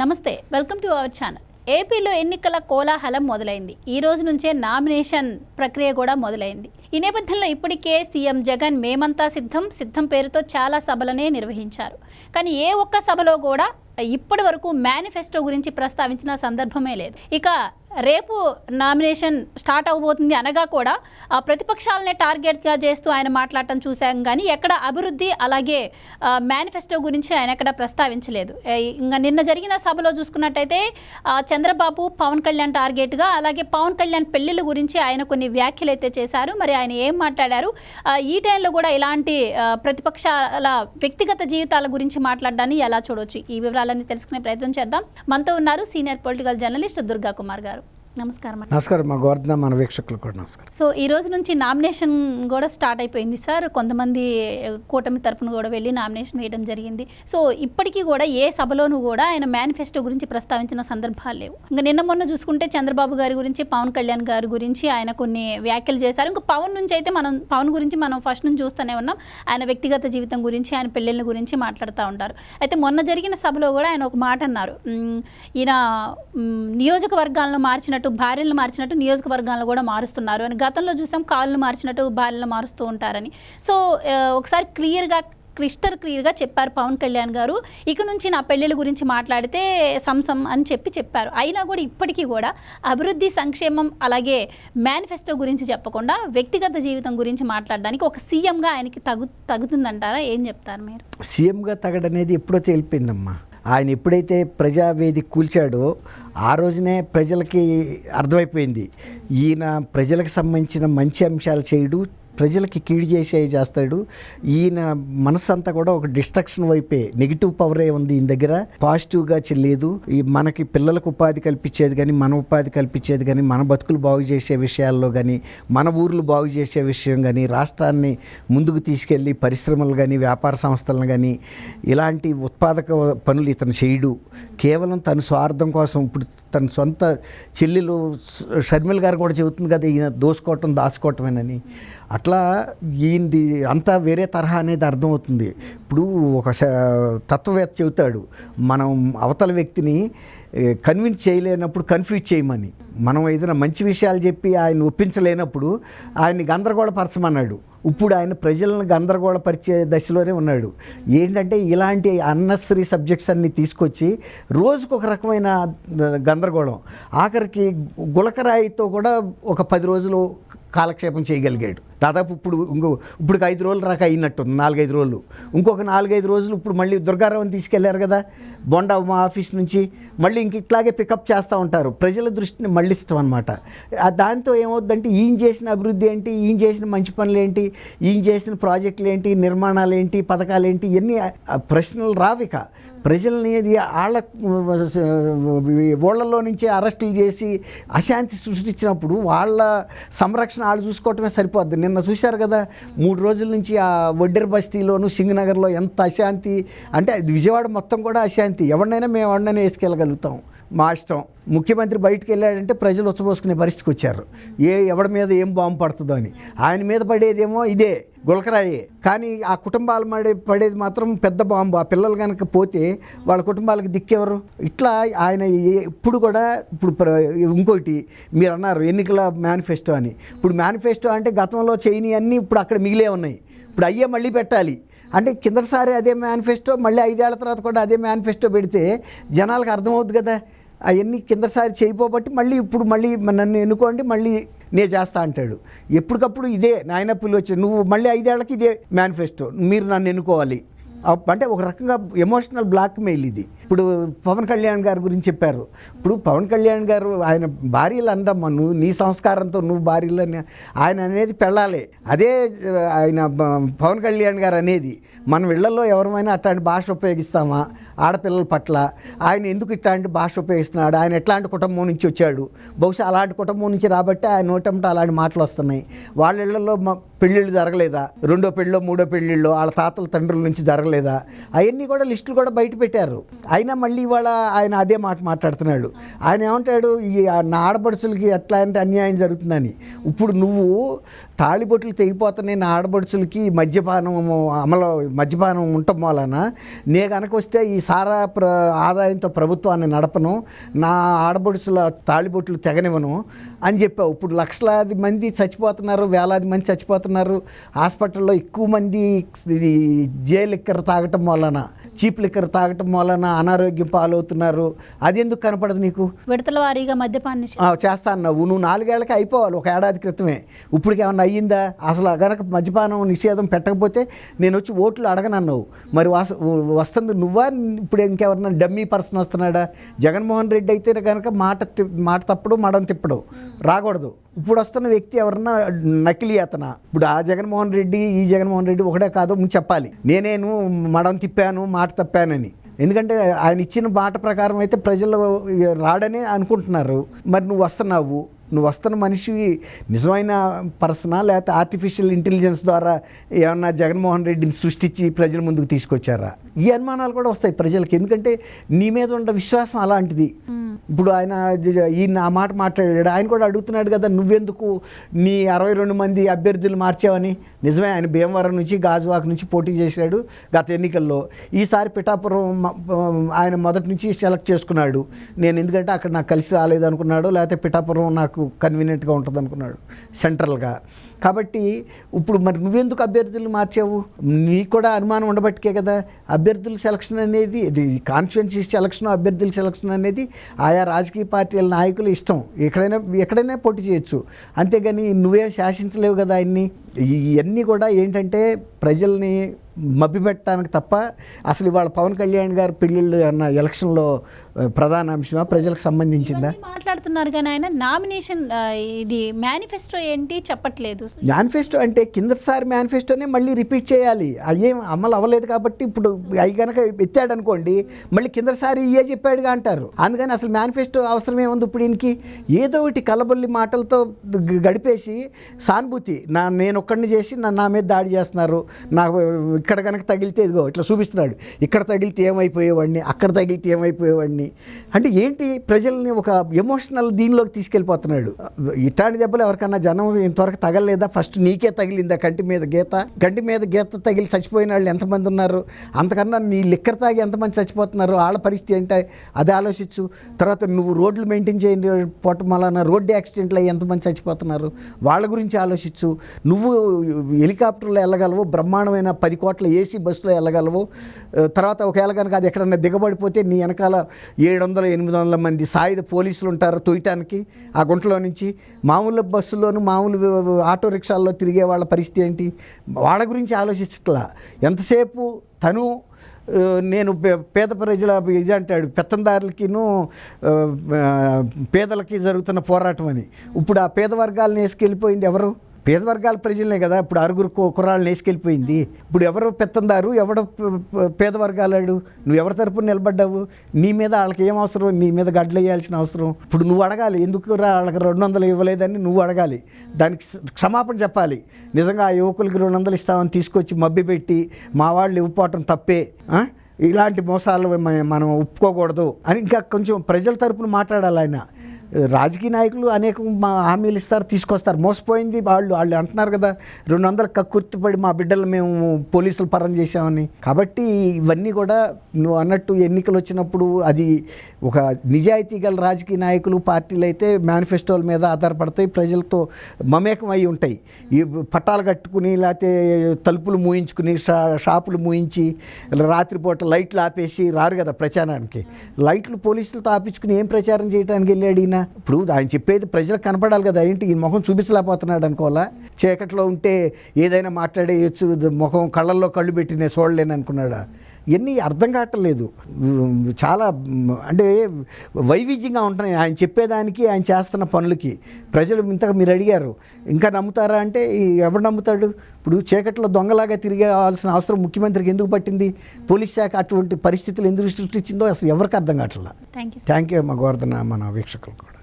నమస్తే welcome to our channel. ఏపీలో ఎన్నికల కోలాహలం మొదలైంది. ఈ రోజు నుంచే నామినేషన్ ప్రక్రియ కూడా మొదలైంది. ఈ నేపథ్యంలో ఇప్పటికే సీఎం జగన్ మేమంతా సిద్ధం సిద్ధం పేరుతో చాలా సభలనే నిర్వహించారు. కానీ ఏ ఒక్క సభలో కూడా ఇప్పటి వరకు మేనిఫెస్టో గురించి ప్రస్తావించిన సందర్భమే లేదు. ఇక రేపు నామినేషన్ స్టార్ట్ అవబోతుంది అనగా కూడా ఆ ప్రతిపక్షాలనే టార్గెట్గా చేస్తూ ఆయన మాట్లాడటం చూశాం కానీ ఎక్కడ అభివృద్ధి అలాగే మేనిఫెస్టో గురించి ఆయన ఎక్కడ ప్రస్తావించలేదు. ఇంకా నిన్న జరిగిన సభలో చూసుకున్నట్టయితే చంద్రబాబు పవన్ కళ్యాణ్ టార్గెట్గా అలాగే పవన్ కళ్యాణ్ పెళ్ళిళ్ళ గురించి ఆయన కొన్ని వ్యాఖ్యలు అయితే చేశారు. మరి ఆయన ఏం మాట్లాడారు? ఈ టైంలో కూడా ఇలాంటి ప్రతిపక్షాల వ్యక్తిగత జీవితాల గురించి మాట్లాడడాన్ని ఎలా చూడవచ్చు ఈ వివరాలన్నీ తెలుసుకునే ప్రయత్నం చేద్దాం. మనతో ఉన్నారు senior political journalist Durga Kumar గారు. నమస్కారం. నమస్కారం మా గోవర్ధన మన వీక్షకులు కూడా నమస్కారం. సో ఈ రోజు నుంచి నామినేషన్ కూడా స్టార్ట్ అయిపోయింది సార్. కొంతమంది కూటమి తరపున కూడా వెళ్ళి నామినేషన్ వేయడం జరిగింది. సో ఇప్పటికీ కూడా ఏ సభలోనూ కూడా ఆయన మేనిఫెస్టో గురించి ప్రస్తావించిన సందర్భాలు లేవు. ఇంకా నిన్న మొన్న చూసుకుంటే చంద్రబాబు గారి గురించి పవన్ కళ్యాణ్ గారి గురించి ఆయన కొన్ని వ్యాఖ్యలు చేశారు. ఇంకా పవన్ నుంచి అయితే మనం పవన్ గురించి మనం ఫస్ట్ నుంచి చూస్తూనే ఉన్నాం. ఆయన వ్యక్తిగత జీవితం గురించి ఆయన పెళ్ళిళ్ళ గురించి మాట్లాడుతూ ఉంటారు. అయితే మొన్న జరిగిన సభలో కూడా ఆయన ఒక మాట అన్నారు. "మ్, ఈయన నియోజకవర్గాలను మార్చినట్టు భార్యలను మార్చినట్టు నియోజకవర్గాలను కూడా మారుస్తున్నారు అని గతంలో చూసాం కాళ్ళను మార్చినట్టు భార్యలను మారుస్తూ ఉంటారని. సో ఒకసారి క్లియర్గా క్రిస్టర్ క్లియర్గా చెప్పారు పవన్ కళ్యాణ్ గారు. ఇక నుంచి నా పెళ్ళిళ్ళ గురించి మాట్లాడితే సంసం అని చెప్పి చెప్పారు. అయినా కూడా ఇప్పటికీ కూడా అభివృద్ధి సంక్షేమం అలాగే మేనిఫెస్టో గురించి చెప్పకుండా వ్యక్తిగత జీవితం గురించి మాట్లాడడానికి ఒక సీఎంగా ఆయనకి తగు తగుతుందంటారా? ఏం చెప్తారు మీరు? సీఎంగా తగడనేది ఎప్పుడో తెలిపిందమ్మా ఆయన ఎప్పుడైతే ప్రజావేదిక కూల్చాడో ఆ రోజునే ప్రజలకి అర్థమైపోయింది. ఈయన ప్రజలకు సంబంధించిన మంచి అంశాలు చేయడు ప్రజలకి కీడు చేసే చేస్తాడు. ఈయన మనసు అంతా కూడా ఒక డిస్ట్రక్షన్ వైపే నెగిటివ్ పవరే ఉంది ఈయన దగ్గర. పాజిటివ్గా చెల్లేదు. ఈ మనకి పిల్లలకు ఉపాధి కల్పించేది కానీ మన ఉపాధి కల్పించేది కానీ మన బతుకులు బాగు చేసే విషయాల్లో కానీ మన ఊర్లు బాగు చేసే విషయం కానీ రాష్ట్రాన్ని ముందుకు తీసుకెళ్ళి పరిశ్రమలు కానీ వ్యాపార సంస్థలను కానీ ఇలాంటి ఉత్పాదక పనులు ఇతను చేయడు. కేవలం తన స్వార్థం కోసం ఇప్పుడు తన సొంత చెల్లెలు షర్మిల్ షర్మిల గారు కూడా చెబుతుంది కదా ఈయన దోసుకోవటం దాచుకోవటమేనని. అట్లా ఈయనది అంతా వేరే తరహా అనేది అర్థమవుతుంది. ఇప్పుడు ఒక తత్వవేత్త చెబుతాడు మనం అవతల వ్యక్తిని కన్విన్స్ చేయలేనప్పుడు కన్ఫ్యూజ్ చేయమని. మనం ఏదైనా మంచి విషయాలు చెప్పి ఆయన ఒప్పించలేనప్పుడు ఆయన్ని గందరగోళపరచమన్నాడు. ఇప్పుడు ఆయన ప్రజలను గందరగోళపరిచే దశలోనే ఉన్నాడు. ఏంటంటే ఇలాంటి అన్నెసరీ సబ్జెక్ట్స్ అన్ని తీసుకొచ్చి రోజుకు ఒక రకమైన గందరగోళం. ఆఖరికి గులకరాయితో కూడా ఒక పది రోజులు కాలక్షేపం చేయగలిగాడు. దాదాపు ఇప్పుడు ఇంకో ఇప్పుడు ఐదు రోజులు రాక అయినట్టుంది నాలుగైదు రోజులు. ఇంకొక నాలుగైదు రోజులు ఇప్పుడు మళ్ళీ దుర్గారావుని తీసుకెళ్ళారు కదా బొండా మా ఆఫీస్ నుంచి మళ్ళీ ఇంక ఇట్లాగే పికప్ చేస్తూ ఉంటారు. ప్రజల దృష్టిని మళ్ళిస్తాం అనమాట దాంతో ఏమవుద్దంటే ఈయన చేసిన అభివృద్ధి ఏంటి ఈయన చేసిన మంచి పనులు ఏంటి ఈయన చేసిన ప్రాజెక్టులు ఏంటి నిర్మాణాలు ఏంటి పథకాలు ఏంటి ఇవన్నీ ప్రశ్నలు రావిక. ప్రజల్ని వాళ్ళ ఊళ్ళల్లో నుంచి అరెస్టులు చేసి అశాంతి సృష్టించినప్పుడు వాళ్ళ సంరక్షణ వాళ్ళు చూసుకోవటమే సరిపోద్ది. నిన్న చూశారు కదా మూడు రోజుల నుంచి ఆ వడ్డెర్ బస్తీలోను సింగనగర్లో ఎంత అశాంతి అంటే విజయవాడ మొత్తం కూడా అశాంతి. ఎవరినైనా మేము ఎవరినైనా వేసుకెళ్ళగలుగుతాం. మా ఇష్టం. ముఖ్యమంత్రి బయటికి వెళ్ళాడంటే ప్రజలు ఉచ్చబోసుకునే పరిస్థితికి వచ్చారు. ఏ ఎవడి మీద ఏం బాంబు పడుతుందో అని. ఆయన మీద పడేదేమో ఇదే గులకరాయే. కానీ ఆ కుటుంబాలు పడే పడేది మాత్రం పెద్ద బాంబు. ఆ పిల్లలు కనుక పోతే వాళ్ళ కుటుంబాలకు దిక్కెవరు? ఇట్లా ఆయన ఇప్పుడు కూడా ఇప్పుడు ప్ర- ఇంకోటి మీరు అన్నారు ఎన్నికల మేనిఫెస్టో అని. ఇప్పుడు మేనిఫెస్టో అంటే గతంలో చేయని అన్నీ ఇప్పుడు అక్కడ మిగిలే ఉన్నాయి. ఇప్పుడు అయ్యే మళ్ళీ పెట్టాలి. అంటే కిందసారి అదే మేనిఫెస్టో మళ్ళీ ఐదేళ్ళ తర్వాత కూడా అదే మేనిఫెస్టో పెడితే జనాలకు అర్థమవుద్ది కదా. అవన్నీ కిందసారి చేయిపోబట్టి మళ్ళీ ఇప్పుడు మళ్ళీ నన్ను ఎన్నుకోండి మళ్ళీ నే చేస్తా అంటాడు. ఎప్పటికప్పుడు ఇదే నాయన పుల్లి వచ్చి నువ్వు మళ్ళీ ఐదేళ్ళకి ఇదే మేనిఫెస్టో మీరు నన్ను ఎన్నుకోవాలి. అంటే ఒక రకంగా ఎమోషనల్ బ్లాక్మెయిల్ ఇది. ఇప్పుడు పవన్ కళ్యాణ్ గారి గురించి చెప్పారు. ఇప్పుడు పవన్ కళ్యాణ్ గారు ఆయన భార్యలు అనరమ్మా నువ్వు నీ సంస్కారంతో నువ్వు భార్యలు అని ఆయన అనేది పెళ్ళాలి. అదే ఆయన పవన్ కళ్యాణ్ గారు అనేది మనం ఇళ్ళలో ఎవరమైనా అట్లాంటి భాష ఉపయోగిస్తామా? ఆడపిల్లల పట్ల. ఆయన ఎందుకు ఇట్లాంటి భాష ఉపయోగిస్తున్నాడు? ఆయన ఎట్లాంటి కుటుంబం నుంచి వచ్చాడు? బహుశా అలాంటి కుటుంబం నుంచి రాబట్టి ఆయన నోటంట అలాంటి మాటలు వస్తున్నాయి. వాళ్ళ ఇళ్ళలో పెళ్ళిళ్ళు జరగలేదా? రెండో పెళ్ళో మూడో పెళ్ళిళ్ళు వాళ్ళ తాతల తండ్రుల నుంచి జరగలేదా? అవన్నీ కూడా లిస్టులు కూడా బయట పెట్టారు. అయినా మళ్ళీ ఇవాళ ఆయన అదే మాట మాట్లాడుతున్నాడు. ఆయన ఏమంటాడు? ఈ నా ఆడబడుసులకి ఎట్లా అంటే అన్యాయం జరుగుతుందని. ఇప్పుడు నువ్వు తాళిబొట్లు తెగిపోతున్నాయి నా ఆడబడుచులకి మద్యపానం అమలు మద్యపానం ఉండటం వలన నే కనుక వస్తే ఈ సారా ప్ర ఆదాయంతో ప్రభుత్వాన్ని నడపను నా ఆడబడుచుల తాళిబొట్లు తెగనివ్వను అని చెప్పావు. ఇప్పుడు లక్షలాది మంది చచ్చిపోతున్నారు వేలాది మంది చచ్చిపోతున్నారు. హాస్పిటల్లో ఎక్కువ మంది ఇది జే లిక్కర్ తాగటం వలన చీప్ లిక్కర్ తాగటం వలన అనారోగ్యం పాలవుతున్నారు. అది ఎందుకు కనపడదు నీకు? విడతల వారీగా మద్యపాన నిషేధం ఆ, చేస్తా అన్నావు. నువ్వు నాలుగేళ్ళకి అయిపోవాలి ఒక ఏడాది క్రితమే. ఇప్పటికి ఏమన్నా అయ్యిందా? అసలు గనక మద్యపానం నిషేధం పెట్టకపోతే నేను వచ్చి ఓట్లు అడగనన్నావు. మరి వాస వస్తుంది నువ్వా? ఇప్పుడు ఇంకెవరన్నా డమ్మీ పర్సన్ వస్తున్నాడా? జగన్మోహన్ రెడ్డి అయితే కనుక మాట మాట తప్పుడు మడం తిప్పడు. రాకూడదు. ఇప్పుడు వస్తున్న వ్యక్తి ఎవరన్నా నకిలీ అతన? ఇప్పుడు ఆ జగన్మోహన్ రెడ్డి ఈ జగన్మోహన్ రెడ్డి ఒకటే కాదు ముందు చెప్పాలి. నేనేను మడం తిప్పాను మాట తప్పానని. ఎందుకంటే ఆయన ఇచ్చిన మాట ప్రకారం అయితే ప్రజలు రాడని అనుకుంటున్నారు. మరి నువ్వు వస్తున్నావు నువ్వు వస్తున్న మనిషి నిజమైన పర్సనా? లేకపోతే ఆర్టిఫిషియల్ ఇంటెలిజెన్స్ ద్వారా ఏమన్నా జగన్మోహన్ రెడ్డిని సృష్టించి ప్రజల ముందుకు తీసుకొచ్చారా? ఈ అనుమానాలు కూడా వస్తాయి ప్రజలకి. ఎందుకంటే నీ మీద ఉన్న విశ్వాసం అలాంటిది. ఇప్పుడు ఆయన ఈయన ఆ మాట మాట్లాడాడు. ఆయన కూడా అడుగుతున్నాడు కదా నువ్వెందుకు నీ అరవై రెండు మంది అభ్యర్థులు మార్చావని? నిజమే ఆయన భీమవరం నుంచి గాజువాక నుంచి పోటీ చేశాడు గత ఎన్నికల్లో. ఈసారి పిఠాపురం ఆయన మొదటి నుంచి సెలెక్ట్ చేసుకున్నాడు. నేను ఎందుకంటే అక్కడ నాకు కలిసి రాలేదు అనుకున్నాడు. లేకపోతే పిఠాపురం నాకు కన్వీనియంట్గా ఉంటుంది అనుకున్నాడు సెంట్రల్గా కాబట్టి ఇప్పుడు మరి నువ్వెందుకు అభ్యర్థులు మార్చావు? నీకు కూడా అనుమానం ఉండబట్టికే కదా. అభ్యర్థుల సెలక్షన్ అనేది ఇది కాన్స్టిట్యున్సీ సెలక్షన్ అభ్యర్థుల సెలక్షన్ అనేది ఆయా రాజకీయ పార్టీల నాయకులు ఇష్టం. ఎక్కడైనా ఎక్కడైనా పోటీ చేయొచ్చు. అంతేగాని నువ్వేం శాసించలేవు కదా ఆయన్ని. ఇవన్నీ కూడా ఏంటంటే ప్రజల్ని మభ్యపెట్టడానికి తప్ప అసలు ఇవాళ పవన్ కళ్యాణ్ గారు పెళ్ళిళ్ళు అన్న ఎలక్షన్లో ప్రధాన అంశమా? ప్రజలకు సంబంధించిందా? మాట్లాడుతున్నారు కానీ ఆయన నామినేషన్ ఇది మేనిఫెస్టో ఏంటి చెప్పట్లేదు. మేనిఫెస్టో అంటే కిందసారి మేనిఫెస్టోనే మళ్ళీ రిపీట్ చేయాలి. అయ్యేం అమలు అవ్వలేదు కాబట్టి ఇప్పుడు అవి కనుక ఎత్తాడు అనుకోండి మళ్ళీ కిందసారి ఇయే చెప్పాడుగా అంటారు. అందుకని అసలు మేనిఫెస్టో అవసరం ఏముంది ఇప్పుడు ఈయనకి. ఏదో ఒకటి కలబొల్లి మాటలతో గడిపేసి సానుభూతి నా నేను ఒక్కడిని చేసి నా నా మీద దాడి చేస్తున్నారు నాకు ఇక్కడ కనుక తగిలితే ఇదిగో ఇట్లా చూపిస్తున్నాడు. ఇక్కడ తగిలితే ఏమైపోయేవాడిని అక్కడ తగిలితే ఏమైపోయేవాడిని. అంటే ఏంటి ప్రజల్ని ఒక ఎమోషనల్ దీనిలోకి తీసుకెళ్ళిపోతున్నాడు? ఇట్లాంటి దెబ్బలు ఎవరికన్నా జనం ఇంతవరకు తగలలేదా? ఫస్ట్ నీకే తగిలిందా కంటి మీద గీత? కంటి మీద గీత తగిలి చచ్చిపోయిన వాళ్ళు ఎంతమంది ఉన్నారు? అంతకన్నా నీ లిక్కర్ తాగి ఎంతమంది చచ్చిపోతున్నారు? వాళ్ళ పరిస్థితి ఏంటో? అది ఆలోచించు. తర్వాత నువ్వు రోడ్లు మెయింటైన్ చేయండి పోవటం వలన రోడ్డు యాక్సిడెంట్లు అయ్యి ఎంతమంది చచ్చిపోతున్నారు? వాళ్ళ గురించి ఆలోచించు. నువ్వు హెలికాప్టర్లో వెళ్ళగలవు? బ్రహ్మాండమైన పది కోట్ల ఏసీ బస్సులో వెళ్ళగలవు. తర్వాత ఒకవేళ కనుక అది ఎక్కడన్నా దిగబడిపోతే నీ వెనకాల ఏడు వందల ఎనిమిది వందల మంది సాయుధ పోలీసులు ఉంటారు తొయ్యటానికి ఆ గుంటలో నుంచి మామూలు బస్సుల్లోనూ మామూలు ఆటో రిక్షాల్లో తిరిగే వాళ్ళ పరిస్థితి ఏంటి? వాళ్ళ గురించి ఆలోచించట్లా. ఎంతసేపు తను నేను పేద ప్రజల ఇది అంటాడు పెత్తందారులకిను పేదలకి జరుగుతున్న పోరాటం అని. ఇప్పుడు ఆ పేద వర్గాలను వేసుకెళ్ళిపోయింది ఎవరు? పేద వర్గాల ప్రజలనే కదా ఇప్పుడు ఆరుగురు కు- కుర్రాళ్ళని వేసుకెళ్ళిపోయింది. ఇప్పుడు ఎవరు పెత్తందారు? ఎవడు పేద వర్గాలాడు నువ్వు ఎవరి తరపున నిలబడ్డావు? నీ మీద వాళ్ళకి ఏం అవసరం? నీ మీద గడ్డలు వేయాల్సిన అవసరం? ఇప్పుడు నువ్వు అడగాలి. ఎందుకు రా వాళ్ళకి రెండు వందలు ఇవ్వలేదని నువ్వు అడగాలి. దానికి క్షమాపణ చెప్పాలి. నిజంగా ఆ యువకులకి రెండు వందలు ఇస్తామని తీసుకొచ్చి మబ్బి పెట్టి మా వాళ్ళు ఇవ్వపోవటం తప్పే ఇలాంటి మోసాలు మనం ఒప్పుకోకూడదు అని ఇంకా కొంచెం ప్రజల తరపున మాట్లాడాలి ఆయన. రాజకీయ నాయకులు అనేక మా హామీలు ఇస్తారు తీసుకొస్తారు. మోసపోయింది వాళ్ళు వాళ్ళు అంటున్నారు కదా రెండు వందల కక్కుర్తిపడి మా బిడ్డలు మేము పోలీసులు పరం చేశామని. కాబట్టి ఇవన్నీ కూడా నువ్వు అన్నట్టు ఎన్నికలు వచ్చినప్పుడు అది ఒక నిజాయితీ గల రాజకీయ నాయకులు పార్టీలు అయితే మేనిఫెస్టోల మీద ఆధారపడతాయి ప్రజలతో మమేకం అయి ఉంటాయి. ఈ పట్టాలు కట్టుకుని లేకపోతే తలుపులు మూయించుకుని షా షాపులు మూయించి రాత్రిపూట లైట్లు ఆపేసి రారు కదా ప్రచారానికి. లైట్లు పోలీసులతో ఆపించుకుని ఏం ప్రచారం చేయడానికి వెళ్ళాడు ఈయన? ఇప్పుడు ఆయన చెప్పేది ప్రజలకు కనపడాలి కదా ఏంటి? ఈ ముఖం చూపించలేకపోతున్నాడు అనుకోవాలా? చీకట్లో ఉంటే ఏదైనా మాట్లాడేయచ్చు ముఖం కళ్ళల్లో కళ్ళు పెట్టి నేను చూడలేను అనుకున్నాడా ఇవన్నీ అర్థం కావట్లేదు చాలా అంటే వైవిధ్యంగా ఉంటున్నాయి. ఆయన చెప్పేదానికి ఆయన చేస్తున్న పనులకి. ప్రజలు ఇంతగా మీరు అడిగారు ఇంకా నమ్ముతారా అంటే ఈ ఎవడు నమ్ముతాడు? ఇప్పుడు చీకట్లో దొంగలాగా తిరిగేవాల్సిన అవసరం ముఖ్యమంత్రికి ఎందుకు పట్టింది? పోలీస్ శాఖ అటువంటి పరిస్థితులు ఎందుకు సృష్టించిందో అసలు ఎవరికి అర్థం కావట్లా? థ్యాంక్ యూ థ్యాంక్ యూ మా గోవర్ధన మన వీక్షకులు కూడా.